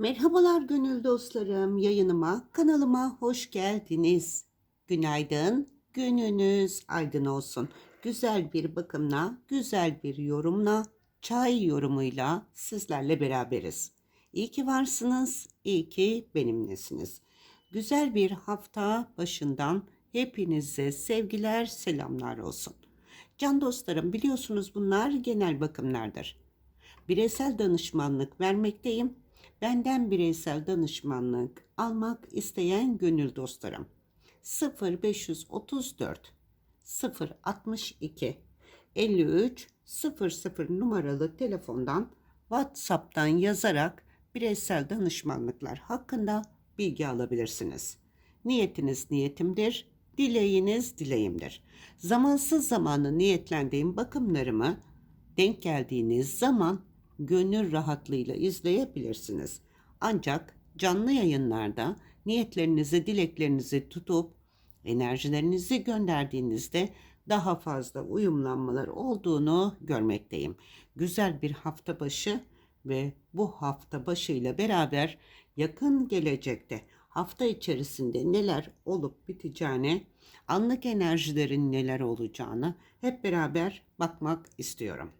Merhabalar gönül dostlarım, yayınıma, kanalıma hoş geldiniz. Günaydın, gününüz aydın olsun. Güzel bir bakımla, güzel bir yorumla, çay yorumuyla sizlerle beraberiz. İyi ki varsınız, iyi ki benimlesiniz. Güzel bir hafta başından hepinize sevgiler, selamlar olsun. Can dostlarım biliyorsunuz bunlar genel bakımlardır. Bireysel danışmanlık vermekteyim. Benden bireysel danışmanlık almak isteyen gönül dostlarım 0534 062 53 00 numaralı telefondan WhatsApp'tan yazarak bireysel danışmanlıklar hakkında bilgi alabilirsiniz. Niyetiniz niyetimdir, dileğiniz dileğimdir. Zamansız zamanı niyetlendiğim bakımlarımı denk geldiğiniz zaman gönül rahatlığıyla izleyebilirsiniz. Ancak canlı yayınlarda niyetlerinizi, dileklerinizi tutup enerjilerinizi gönderdiğinizde daha fazla uyumlanmalar olduğunu görmekteyim. Güzel bir hafta başı ve bu hafta başıyla beraber yakın gelecekte hafta içerisinde neler olup biteceğine, anlık enerjilerin neler olacağını hep beraber bakmak istiyorum.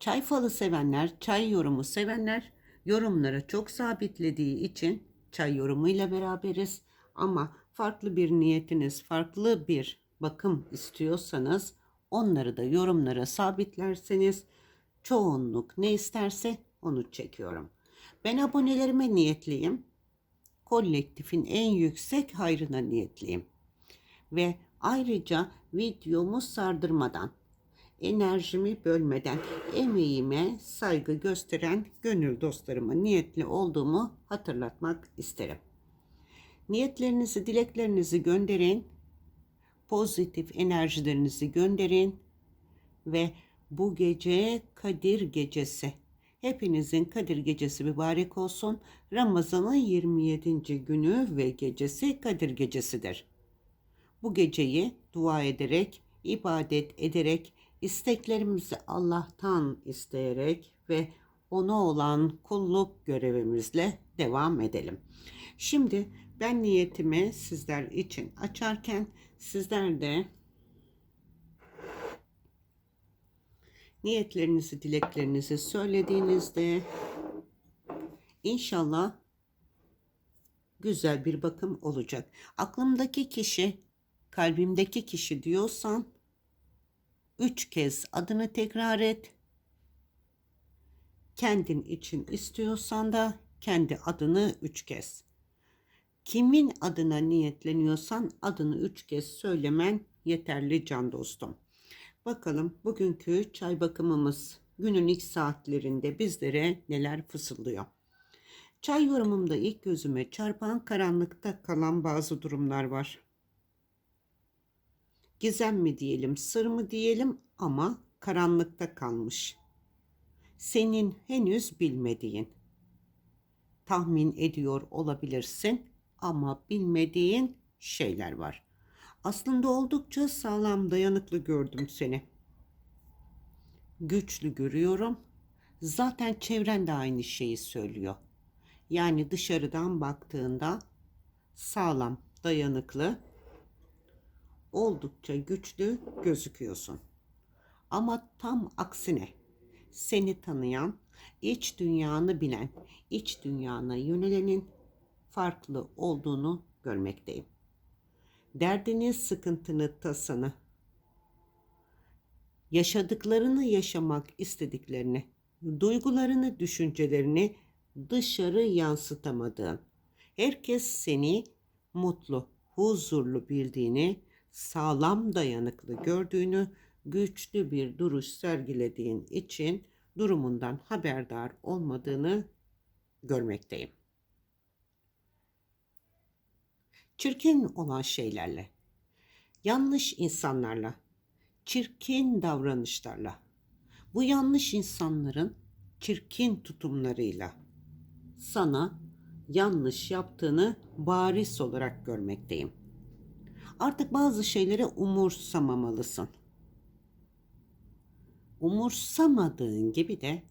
Çay falı sevenler, çay yorumu sevenler yorumlara çok sabitlediği için çay yorumuyla beraberiz. Ama farklı bir niyetiniz, farklı bir bakım istiyorsanız onları da yorumlara sabitlerseniz çoğunluk ne isterse onu çekiyorum. Ben abonelerime niyetliyim. Kolektifin en yüksek hayrına niyetliyim. Ve ayrıca videomu sardırmadan enerjimi bölmeden emeğime saygı gösteren gönül dostlarıma niyetli olduğumu hatırlatmak isterim. Niyetlerinizi, dileklerinizi gönderin. Pozitif enerjilerinizi gönderin ve bu gece Kadir gecesi. Hepinizin Kadir gecesi mübarek olsun. Ramazan'ın 27. günü ve gecesi Kadir gecesidir. Bu geceyi dua ederek, ibadet ederek, isteklerimizi Allah'tan isteyerek ve ona olan kulluk görevimizle devam edelim. Şimdi ben niyetimi sizler için açarken sizler de niyetlerinizi, dileklerinizi söylediğinizde inşallah güzel bir bakım olacak. Aklımdaki kişi, kalbimdeki kişi diyorsan Üç kez adını tekrar et. Kendin için istiyorsan da kendi adını üç kez. Kimin adına niyetleniyorsan adını üç kez söylemen yeterli can dostum. Bakalım bugünkü çay bakımımız günün ilk saatlerinde bizlere neler fısıldıyor. Çay yorumumda ilk gözüme çarpan karanlıkta kalan bazı durumlar var gizem mi diyelim, sır mı diyelim ama karanlıkta kalmış. Senin henüz bilmediğin. Tahmin ediyor olabilirsin ama bilmediğin şeyler var. Aslında oldukça sağlam, dayanıklı gördüm seni. Güçlü görüyorum. Zaten çevren de aynı şeyi söylüyor. Yani dışarıdan baktığında sağlam, dayanıklı, oldukça güçlü gözüküyorsun. Ama tam aksine seni tanıyan, iç dünyanı bilen, iç dünyana yönelenin farklı olduğunu görmekteyim. Derdini, sıkıntını, tasanı, yaşadıklarını yaşamak istediklerini, duygularını, düşüncelerini dışarı yansıtamadığın, herkes seni mutlu, huzurlu bildiğini sağlam dayanıklı gördüğünü, güçlü bir duruş sergilediğin için durumundan haberdar olmadığını görmekteyim. Çirkin olan şeylerle, yanlış insanlarla, çirkin davranışlarla, bu yanlış insanların çirkin tutumlarıyla sana yanlış yaptığını bariz olarak görmekteyim. Artık bazı şeyleri umursamamalısın. Umursamadığın gibi de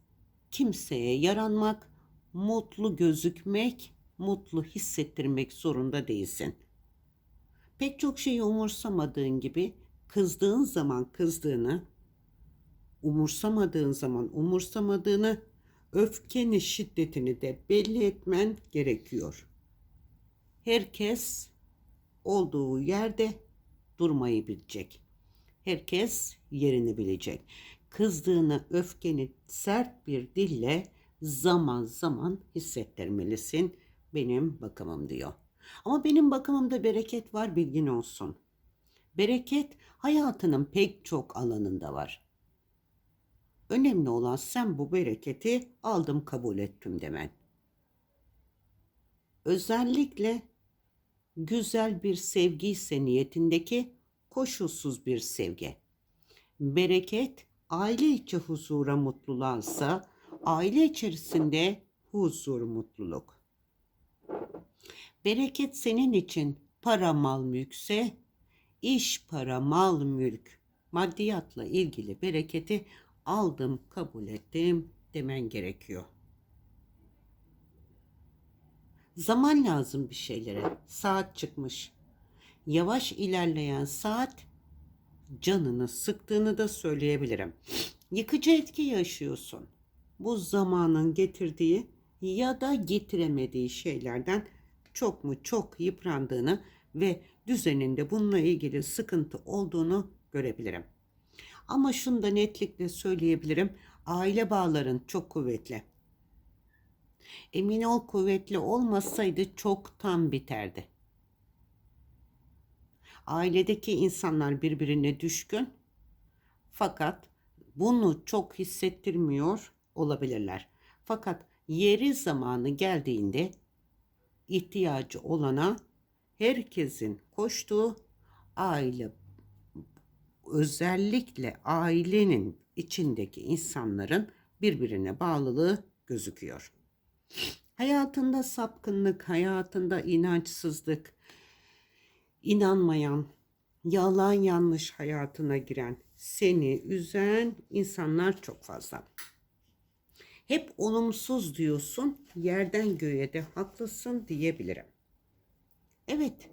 kimseye yaranmak, mutlu gözükmek, mutlu hissettirmek zorunda değilsin. Pek çok şeyi umursamadığın gibi kızdığın zaman kızdığını, umursamadığın zaman umursamadığını, öfkenin şiddetini de belli etmen gerekiyor. Herkes olduğu yerde durmayı bilecek. Herkes yerini bilecek. Kızdığını, öfkeni sert bir dille zaman zaman hissettirmelisin. Benim bakımım diyor. Ama benim bakımımda bereket var bilgin olsun. Bereket hayatının pek çok alanında var. Önemli olan sen bu bereketi aldım kabul ettim demen. Özellikle güzel bir sevgi ise niyetindeki koşulsuz bir sevgi. Bereket aile içi huzura mutluluğa aile içerisinde huzur mutluluk. Bereket senin için para mal mülkse iş para mal mülk maddiyatla ilgili bereketi aldım kabul ettim demen gerekiyor. Zaman lazım bir şeylere. Saat çıkmış. Yavaş ilerleyen saat canını sıktığını da söyleyebilirim. Yıkıcı etki yaşıyorsun. Bu zamanın getirdiği ya da getiremediği şeylerden çok mu çok yıprandığını ve düzeninde bununla ilgili sıkıntı olduğunu görebilirim. Ama şunu da netlikle söyleyebilirim. Aile bağların çok kuvvetli. Emin ol kuvvetli olmasaydı çoktan biterdi. Ailedeki insanlar birbirine düşkün. Fakat bunu çok hissettirmiyor olabilirler. Fakat yeri zamanı geldiğinde ihtiyacı olana herkesin koştuğu aile özellikle ailenin içindeki insanların birbirine bağlılığı gözüküyor. Hayatında sapkınlık, hayatında inançsızlık, inanmayan, yalan yanlış hayatına giren, seni üzen insanlar çok fazla. Hep olumsuz diyorsun, yerden göğe de haklısın diyebilirim. Evet,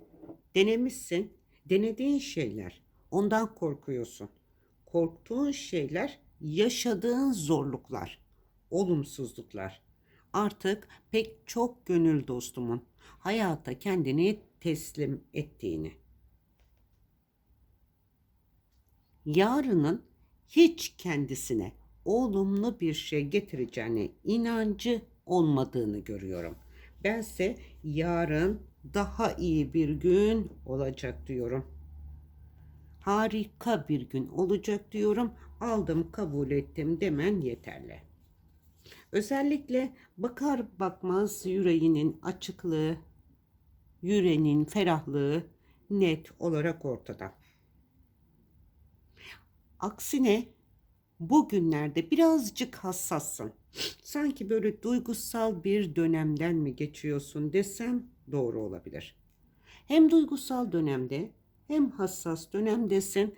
denemişsin, denediğin şeyler, ondan korkuyorsun. Korktuğun şeyler, yaşadığın zorluklar, olumsuzluklar. Artık pek çok gönül dostumun hayata kendini teslim ettiğini. Yarının hiç kendisine olumlu bir şey getireceğine inancı olmadığını görüyorum. Bense yarın daha iyi bir gün olacak diyorum. Harika bir gün olacak diyorum. Aldım, kabul ettim demen yeterli. Özellikle bakar bakmaz yüreğinin açıklığı, yüreğinin ferahlığı net olarak ortada. Aksine bugünlerde birazcık hassassın. Sanki böyle duygusal bir dönemden mi geçiyorsun desem doğru olabilir. Hem duygusal dönemde hem hassas dönemdesin.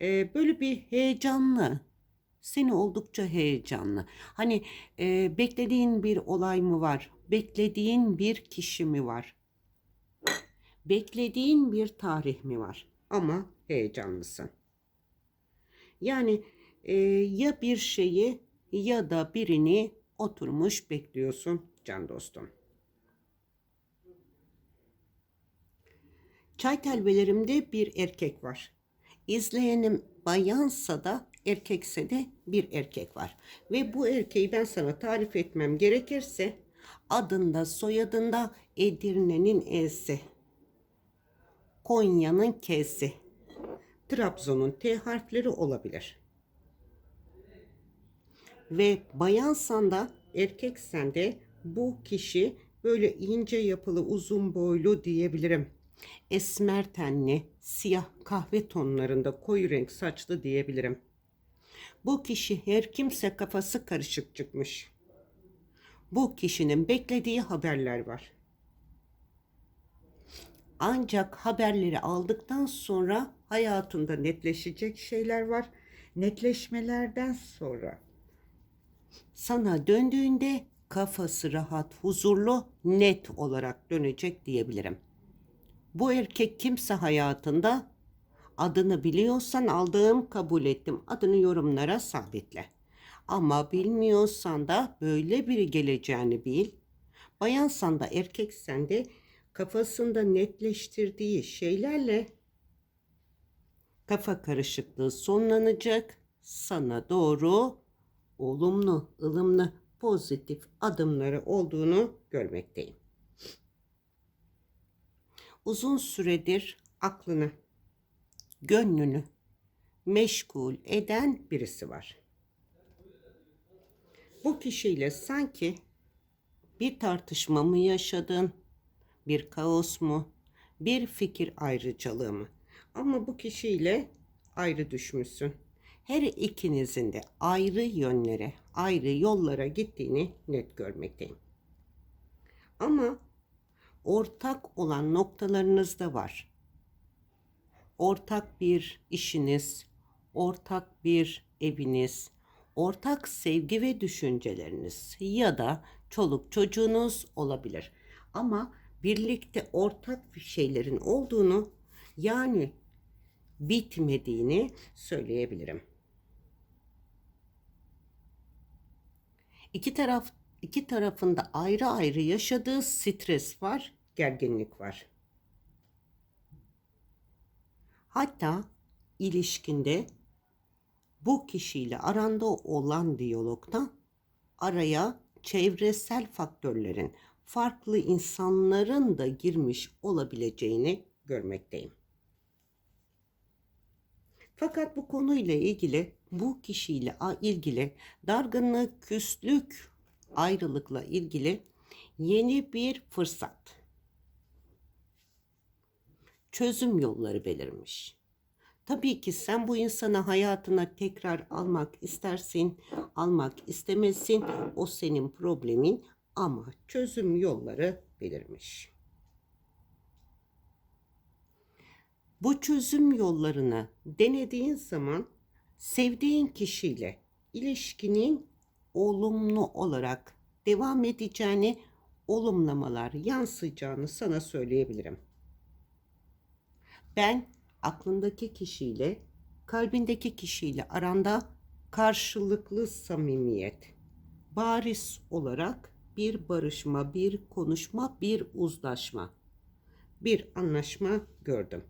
Ee, böyle bir heyecanlı, seni oldukça heyecanlı. Hani e, beklediğin bir olay mı var? Beklediğin bir kişi mi var? Beklediğin bir tarih mi var? Ama heyecanlısın. Yani e, ya bir şeyi ya da birini oturmuş bekliyorsun can dostum. Çay telvelerimde bir erkek var. İzleyenim bayansa da erkekse de bir erkek var. Ve bu erkeği ben sana tarif etmem gerekirse adında soyadında Edirne'nin E'si, Konya'nın K'si, Trabzon'un T harfleri olabilir. Ve bayansan da erkeksen de bu kişi böyle ince yapılı uzun boylu diyebilirim esmer tenli, siyah kahve tonlarında koyu renk saçlı diyebilirim. Bu kişi her kimse kafası karışık çıkmış. Bu kişinin beklediği haberler var. Ancak haberleri aldıktan sonra hayatında netleşecek şeyler var. Netleşmelerden sonra sana döndüğünde kafası rahat, huzurlu, net olarak dönecek diyebilirim. Bu erkek kimse hayatında adını biliyorsan aldığım kabul ettim. Adını yorumlara sabitle. Ama bilmiyorsan da böyle biri geleceğini bil. Bayansan da erkeksen de kafasında netleştirdiği şeylerle kafa karışıklığı sonlanacak. Sana doğru olumlu, ılımlı, pozitif adımları olduğunu görmekteyim. Uzun süredir aklını, gönlünü meşgul eden birisi var. Bu kişiyle sanki bir tartışma mı yaşadın, bir kaos mu, bir fikir ayrıcalığı mı? Ama bu kişiyle ayrı düşmüşsün. Her ikinizin de ayrı yönlere, ayrı yollara gittiğini net görmekteyim. Ama ortak olan noktalarınız da var. Ortak bir işiniz, ortak bir eviniz, ortak sevgi ve düşünceleriniz ya da çoluk çocuğunuz olabilir. Ama birlikte ortak bir şeylerin olduğunu yani bitmediğini söyleyebilirim. İki taraf iki tarafında ayrı ayrı yaşadığı stres var, gerginlik var. Hatta ilişkinde bu kişiyle aranda olan diyalogda araya çevresel faktörlerin, farklı insanların da girmiş olabileceğini görmekteyim. Fakat bu konuyla ilgili, bu kişiyle ilgili dargınlık, küslük, ayrılıkla ilgili yeni bir fırsat. Çözüm yolları belirmiş. Tabii ki sen bu insanı hayatına tekrar almak istersin, almak istemezsin. O senin problemin ama çözüm yolları belirmiş. Bu çözüm yollarını denediğin zaman sevdiğin kişiyle ilişkinin olumlu olarak devam edeceğini, olumlamalar yansıyacağını sana söyleyebilirim. Ben aklındaki kişiyle, kalbindeki kişiyle aranda karşılıklı samimiyet, bariz olarak bir barışma, bir konuşma, bir uzlaşma, bir anlaşma gördüm.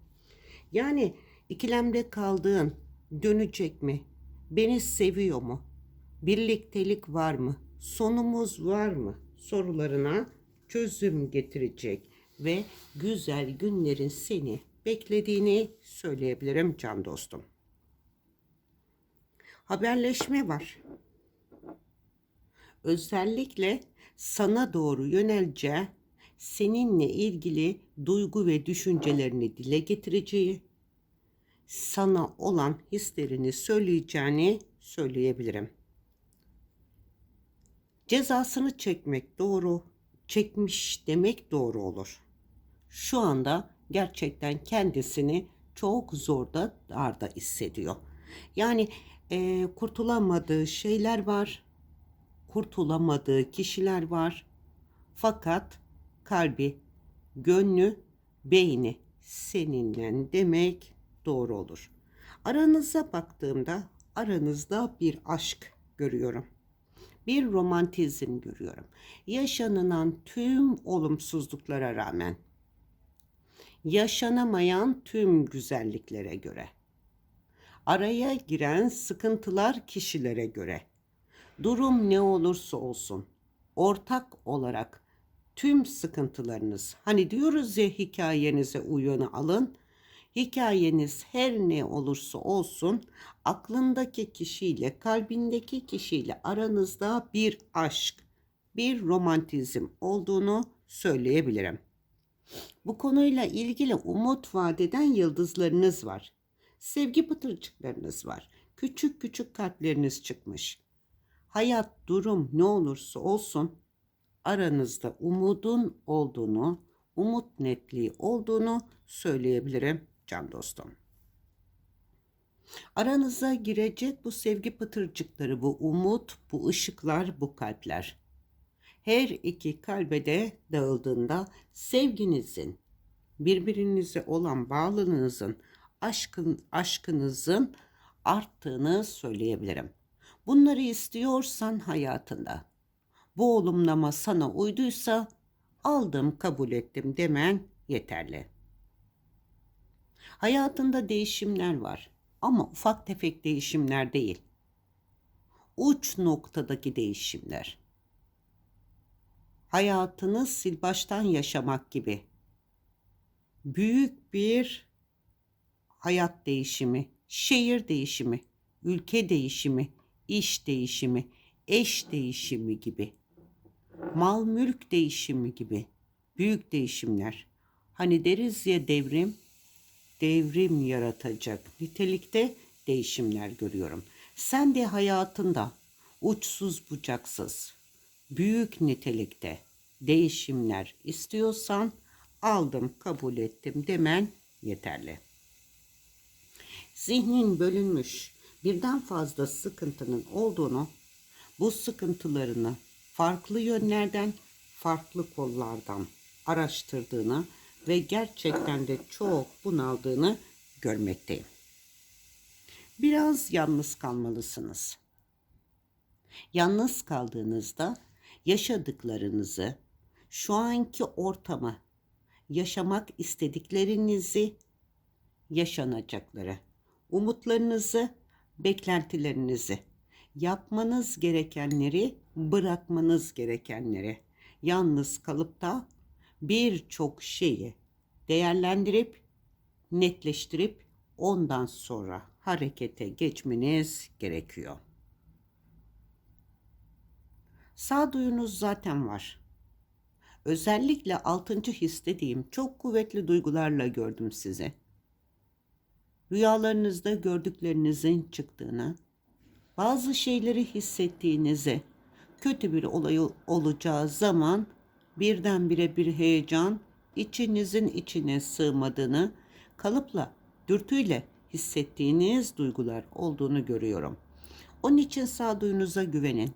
Yani ikilemde kaldığın dönecek mi? Beni seviyor mu? Birliktelik var mı? Sonumuz var mı? Sorularına çözüm getirecek ve güzel günlerin seni beklediğini söyleyebilirim can dostum. Haberleşme var. Özellikle sana doğru yöneleceği, seninle ilgili duygu ve düşüncelerini dile getireceği, sana olan hislerini söyleyeceğini söyleyebilirim. Cezasını çekmek doğru, çekmiş demek doğru olur. Şu anda gerçekten kendisini çok zorda darda hissediyor. Yani e, kurtulamadığı şeyler var, kurtulamadığı kişiler var. Fakat kalbi, gönlü, beyni seninle demek doğru olur. Aranıza baktığımda aranızda bir aşk görüyorum. Bir romantizm görüyorum. Yaşanılan tüm olumsuzluklara rağmen yaşanamayan tüm güzelliklere göre. Araya giren sıkıntılar kişilere göre. Durum ne olursa olsun ortak olarak tüm sıkıntılarınız hani diyoruz ya hikayenize uyunu alın. Hikayeniz her ne olursa olsun aklındaki kişiyle kalbindeki kişiyle aranızda bir aşk, bir romantizm olduğunu söyleyebilirim. Bu konuyla ilgili umut vadeden yıldızlarınız var. Sevgi pıtırcıklarınız var. Küçük küçük kalpleriniz çıkmış. Hayat, durum ne olursa olsun aranızda umudun olduğunu, umut netliği olduğunu söyleyebilirim can dostum. Aranıza girecek bu sevgi pıtırcıkları, bu umut, bu ışıklar, bu kalpler. Her iki kalbe de dağıldığında sevginizin, birbirinize olan bağlılığınızın, aşkın, aşkınızın arttığını söyleyebilirim. Bunları istiyorsan hayatında, bu olumlama sana uyduysa aldım, kabul ettim demen yeterli. Hayatında değişimler var ama ufak tefek değişimler değil. Uç noktadaki değişimler. Hayatını sil baştan yaşamak gibi. Büyük bir hayat değişimi, şehir değişimi, ülke değişimi, iş değişimi, eş değişimi gibi. Mal mülk değişimi gibi. Büyük değişimler. Hani deriz ya devrim, devrim yaratacak nitelikte değişimler görüyorum. Sen de hayatında uçsuz bucaksız, büyük nitelikte değişimler istiyorsan aldım, kabul ettim demen yeterli. Zihnin bölünmüş, birden fazla sıkıntının olduğunu, bu sıkıntılarını farklı yönlerden, farklı kollardan araştırdığını ve gerçekten de çok bunaldığını görmekteyim. Biraz yalnız kalmalısınız. Yalnız kaldığınızda yaşadıklarınızı, şu anki ortamı, yaşamak istediklerinizi, yaşanacakları, umutlarınızı, beklentilerinizi, yapmanız gerekenleri, bırakmanız gerekenleri, yalnız kalıp da birçok şeyi değerlendirip, netleştirip ondan sonra harekete geçmeniz gerekiyor. Sağduyunuz zaten var. Özellikle altıncı his dediğim çok kuvvetli duygularla gördüm sizi. Rüyalarınızda gördüklerinizin çıktığını, bazı şeyleri hissettiğinizi, kötü bir olay olacağı zaman birdenbire bir heyecan içinizin içine sığmadığını, kalıpla, dürtüyle hissettiğiniz duygular olduğunu görüyorum. Onun için sağduyunuza güvenin.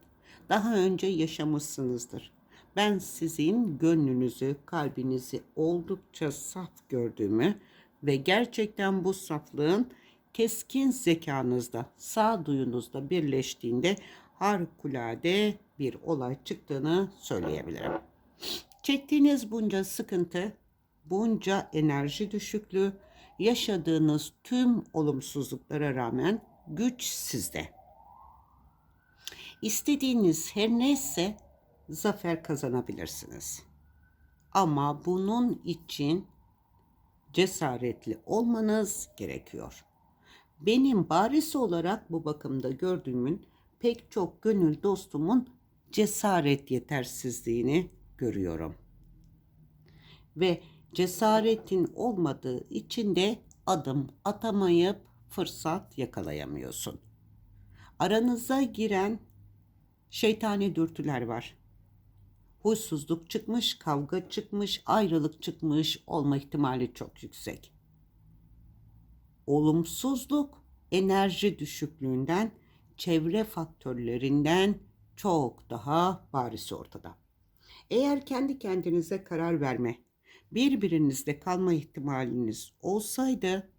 Daha önce yaşamışsınızdır. Ben sizin gönlünüzü, kalbinizi oldukça saf gördüğümü ve gerçekten bu saflığın keskin zekanızda, sağduyunuzda birleştiğinde harikulade bir olay çıktığını söyleyebilirim. Çektiğiniz bunca sıkıntı, bunca enerji düşüklüğü, yaşadığınız tüm olumsuzluklara rağmen güç sizde. İstediğiniz her neyse zafer kazanabilirsiniz. Ama bunun için cesaretli olmanız gerekiyor. Benim bariz olarak bu bakımda gördüğümün pek çok gönül dostumun cesaret yetersizliğini görüyorum. Ve cesaretin olmadığı için de adım atamayıp fırsat yakalayamıyorsun. Aranıza giren şeytani dürtüler var. Huysuzluk çıkmış, kavga çıkmış, ayrılık çıkmış olma ihtimali çok yüksek. Olumsuzluk enerji düşüklüğünden, çevre faktörlerinden çok daha bariz ortada. Eğer kendi kendinize karar verme, birbirinizde kalma ihtimaliniz olsaydı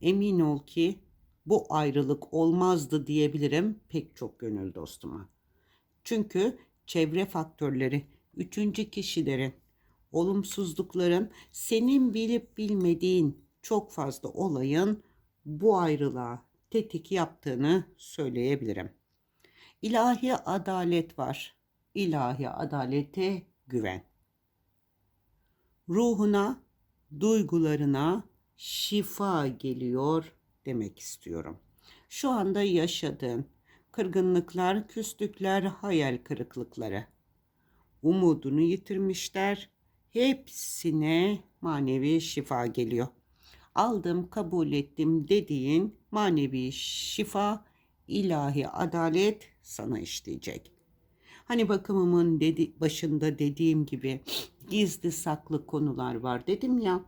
emin ol ki bu ayrılık olmazdı diyebilirim pek çok gönül dostuma. Çünkü çevre faktörleri, üçüncü kişilerin, olumsuzlukların, senin bilip bilmediğin çok fazla olayın bu ayrılığa tetik yaptığını söyleyebilirim. İlahi adalet var. İlahi adalete güven. Ruhuna, duygularına şifa geliyor demek istiyorum. Şu anda yaşadığın kırgınlıklar, küslükler, hayal kırıklıkları. Umudunu yitirmişler. Hepsine manevi şifa geliyor. Aldım, kabul ettim dediğin manevi şifa, ilahi adalet sana işleyecek. Hani bakımımın dedi, başında dediğim gibi gizli saklı konular var dedim ya.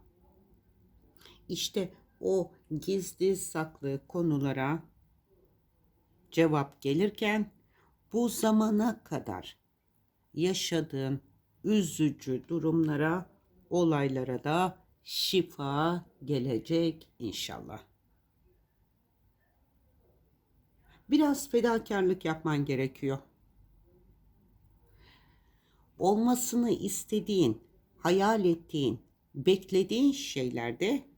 İşte o gizli saklı konulara cevap gelirken bu zamana kadar yaşadığın üzücü durumlara, olaylara da şifa gelecek inşallah. Biraz fedakarlık yapman gerekiyor. Olmasını istediğin, hayal ettiğin, beklediğin şeylerde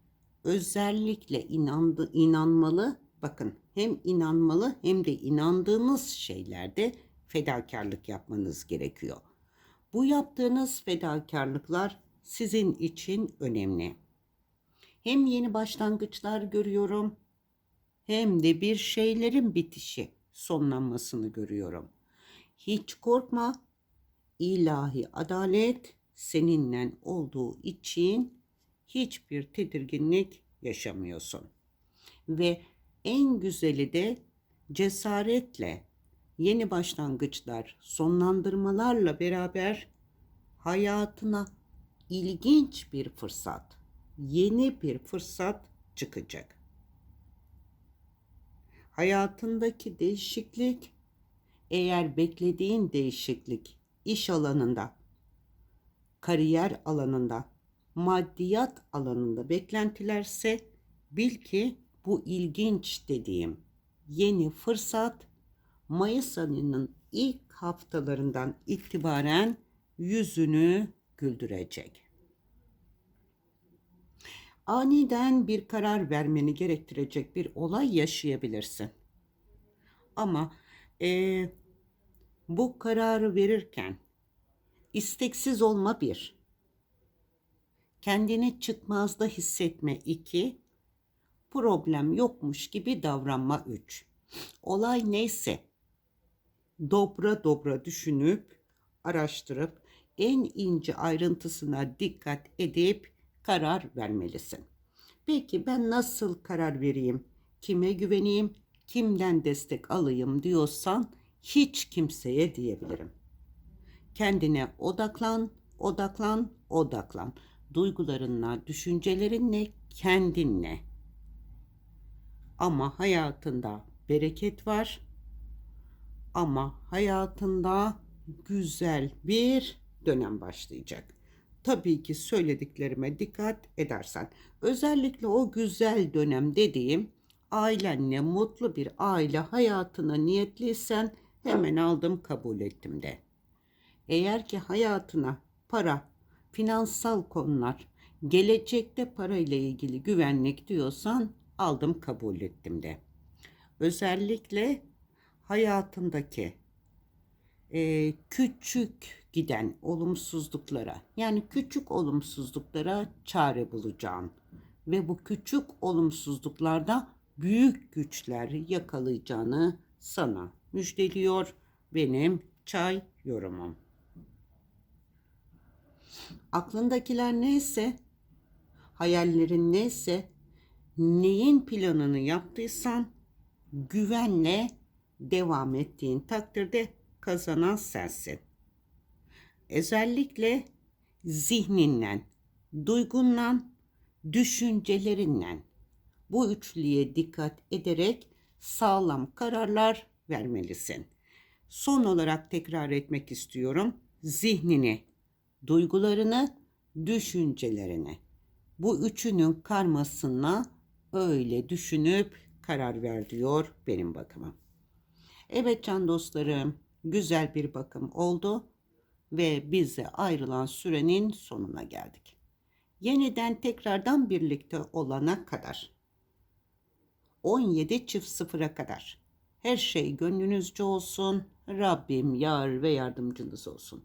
özellikle inandı, inanmalı. Bakın hem inanmalı hem de inandığınız şeylerde fedakarlık yapmanız gerekiyor. Bu yaptığınız fedakarlıklar sizin için önemli. Hem yeni başlangıçlar görüyorum hem de bir şeylerin bitişi, sonlanmasını görüyorum. Hiç korkma. İlahi adalet seninle olduğu için hiçbir tedirginlik yaşamıyorsun. Ve en güzeli de cesaretle yeni başlangıçlar, sonlandırmalarla beraber hayatına ilginç bir fırsat, yeni bir fırsat çıkacak. Hayatındaki değişiklik eğer beklediğin değişiklik iş alanında, kariyer alanında, maddiyat alanında beklentilerse bil ki bu ilginç dediğim yeni fırsat Mayıs ayının ilk haftalarından itibaren yüzünü güldürecek. Aniden bir karar vermeni gerektirecek bir olay yaşayabilirsin. Ama e, bu kararı verirken isteksiz olma bir, kendini çıkmazda hissetme iki, problem yokmuş gibi davranma üç. Olay neyse dobra dobra düşünüp araştırıp en ince ayrıntısına dikkat edip karar vermelisin. Peki ben nasıl karar vereyim? Kime güveneyim? Kimden destek alayım diyorsan hiç kimseye diyebilirim. Kendine odaklan, odaklan, odaklan. Duygularınla, düşüncelerinle, kendinle. Ama hayatında bereket var. Ama hayatında güzel bir dönem başlayacak. Tabii ki söylediklerime dikkat edersen. Özellikle o güzel dönem dediğim ailenle mutlu bir aile hayatına niyetliysen hemen aldım kabul ettim de. Eğer ki hayatına para, finansal konular, gelecekte para ile ilgili güvenlik diyorsan aldım kabul ettim de. Özellikle hayatındaki e, küçük giden olumsuzluklara yani küçük olumsuzluklara çare bulacağım ve bu küçük olumsuzluklarda büyük güçler yakalayacağını sana müjdeliyor benim çay yorumum. Aklındakiler neyse, hayallerin neyse, neyin planını yaptıysan güvenle devam ettiğin takdirde kazanan sensin. Özellikle zihninle, duygunla, düşüncelerinle bu üçlüye dikkat ederek sağlam kararlar vermelisin. Son olarak tekrar etmek istiyorum. Zihnini, duygularını, düşüncelerini. Bu üçünün karmasına öyle düşünüp karar ver diyor benim bakımım. Evet can dostlarım, güzel bir bakım oldu ve bize ayrılan sürenin sonuna geldik. Yeniden tekrardan birlikte olana kadar 17 çift sıfıra kadar her şey gönlünüzce olsun. Rabbim yar ve yardımcınız olsun.